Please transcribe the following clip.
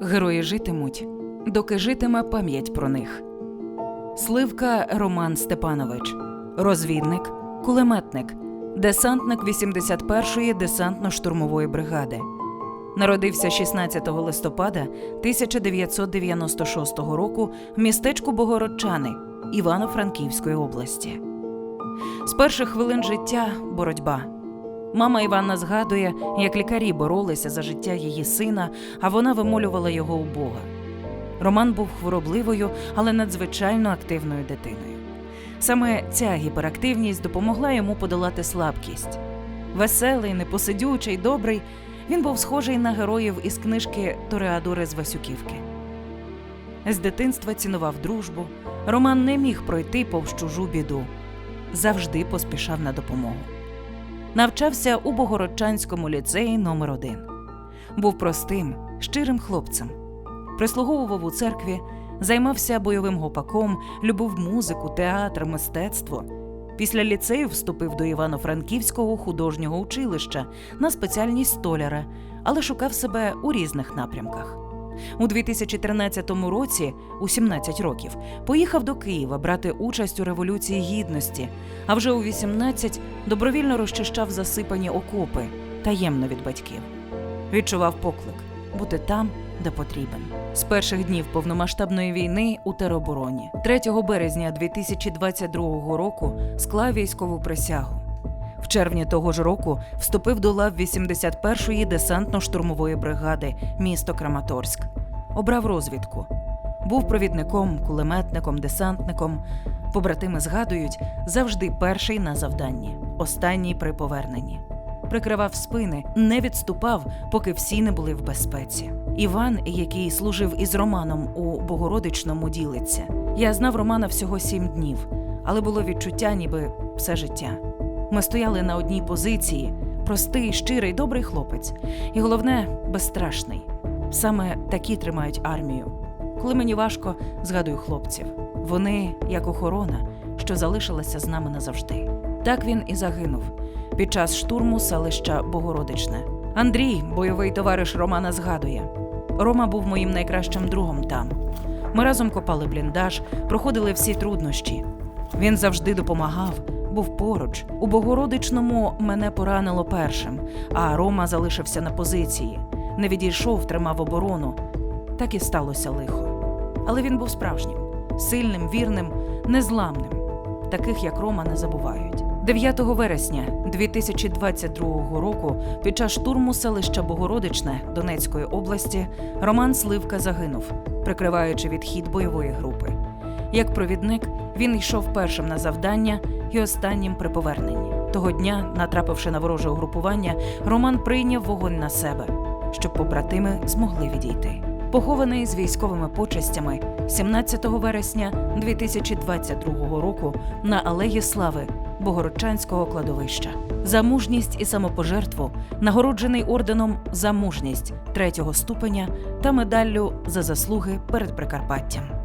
Герої житимуть, доки житиме пам'ять про них. Сливка Роман Степанович, розвідник, кулеметник, десантник 81-ї десантно-штурмової бригади. Народився 16 листопада 1996 року в містечку Богородчани Івано-Франківської області. З перших хвилин життя боротьба. Мама Іванна згадує, як лікарі боролися за життя її сина, а вона вимолювала його у Бога. Роман був хворобливою, але надзвичайно активною дитиною. Саме ця гіперактивність допомогла йому подолати слабкість. Веселий, непосидючий, добрий, він був схожий на героїв із книжки Тореадори з Васюківки. З дитинства цінував дружбу. Роман не міг пройти повз чужу біду, завжди поспішав на допомогу. Навчався у Богородчанському ліцеї номер 1 Був простим, щирим хлопцем. Прислуговував у церкві, займався бойовим гопаком, любив музику, театр, мистецтво. Після ліцею вступив до Івано-Франківського художнього училища на спеціальність столяра, але шукав себе у різних напрямках. У 2013 році, у 17 років, поїхав до Києва брати участь у Революції Гідності, а вже у 18 добровільно розчищав засипані окопи таємно від батьків. Відчував поклик бути там, де потрібен. З перших днів повномасштабної війни у теробороні 3 березня 2022 року склав військову присягу. В червні того ж року вступив до лав 81-ї десантно-штурмової бригади місто Краматорськ. Обрав розвідку. Був провідником, кулеметником, десантником. Побратими згадують, завжди перший на завданні, останній при поверненні. Прикривав спини, не відступав, поки всі не були в безпеці. Іван, який служив із Романом у Богородичному, ділиться. Я знав Романа всього сім днів, але було відчуття, ніби все життя. Ми стояли на одній позиції, простий, щирий, добрий хлопець, і головне безстрашний. Саме такі тримають армію. Коли мені важко, згадую хлопців. Вони як охорона, що залишилася з нами назавжди. Так він і загинув під час штурму селища Богородичне. Андрій, бойовий товариш Романа, згадує: Рома був моїм найкращим другом там. Ми разом копали бліндаж, проходили всі труднощі. Він завжди допомагав, був поруч. У Богородичному мене поранило першим, а Рома залишився на позиції. Не відійшов, тримав оборону. Так і сталося лихо. Але він був справжнім, сильним, вірним, незламним. Таких, як Рома, не забувають. 9 вересня 2022 року під час штурму селища Богородичне Донецької області Роман Сливка загинув, прикриваючи відхід бойової групи. Як провідник, він йшов першим на завдання і останнім при поверненні. Того дня, натрапивши на вороже угрупування, Роман прийняв вогонь на себе, щоб побратими змогли відійти. Похований з військовими почестями 17 вересня 2022 року на Алеї Слави Богородчанського кладовища. За мужність і самопожертву нагороджений орденом за мужність третього ступеня та медаллю за заслуги перед Прикарпаттям.